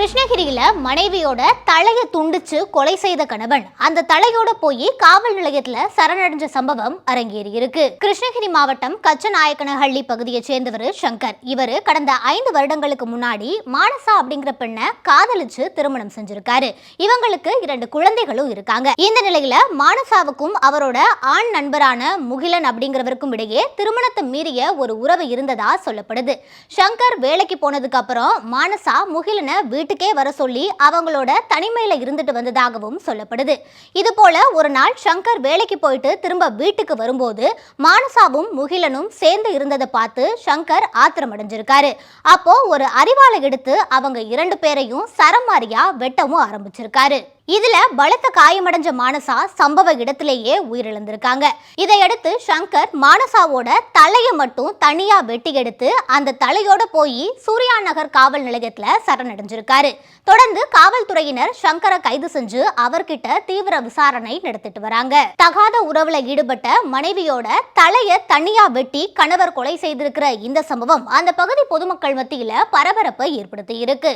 கிருஷ்ணகிரியில மனைவியோட தலையை துண்டிச்சு கொலை செய்த கணவன். அந்த தலையோட போய் காவல் நிலையத்துல சரணடைஞ்ச சம்பவம் அரங்கேறி இருக்கு கிருஷ்ணகிரி மாவட்டம் கச்சநாயக்கனஹள்ளி பகுதியை சேர்ந்தவர் சங்கர். இவர் கடந்த ஐந்து வருடங்களுக்கு முன்னாடி மானசா அப்படிங்கிற பெண்ணை காதலிச்சு திருமணம் செஞ்சிருக்காரு. இவங்களுக்கு இரண்டு குழந்தைகளும் இருக்காங்க. இந்த நிலையில மானசாவுக்கும் அவரோட ஆண் நண்பரான முகிலன் அப்படிங்கிறவருக்கும் இடையே திருமணத்தை மீறிய ஒரு உறவு இருந்ததா சொல்லப்படுது. சங்கர் வேலைக்கு போனதுக்கு அப்புறம் மானசா முகிலனை வீட்டுக்கே வர சொல்லி அவங்களோட தனிமையில இருந்துட்டு வந்ததாகவும் சொல்லப்படுது. இது போல ஒரு நாள் சங்கர் வேலைக்கு போயிட்டு திரும்ப வீட்டுக்கு வரும்போது மானசாவும் முகிலனும் சேர்ந்து இருந்ததை பார்த்து சங்கர் ஆத்திரம் அடைஞ்சிருக்காரு அப்போ ஒரு அறிவாளை எடுத்து அவங்க இரண்டு பேரையும் சரமாரியா வெட்டவும் ஆரம்பிச்சிருக்காரு. இதுல பலத்த காயமடைஞ்ச மானசா சம்பவ இடத்திலேயே உயிரிழந்திருக்காங்க. இதையடுத்து சங்கர் மானசாவோட தலையை மட்டும் தனியா வெட்டி எடுத்து அந்த தலையோட போய் சூர்யா நகர் காவல் நிலையத்துல சரணடைஞ்சிருக்காரு. தொடர்ந்து காவல்துறையினர் சங்கரை கைது செஞ்சு அவர்கிட்ட தீவிர விசாரணை நடத்திட்டு வராங்க. தகாத உறவுல ஈடுபட்ட மனைவியோட தலையை தனியா வெட்டி கணவர் கொலை செய்திருக்கிற இந்த சம்பவம் அந்த பகுதி பொதுமக்கள் மத்தியில பரபரப்பை ஏற்படுத்தி இருக்கு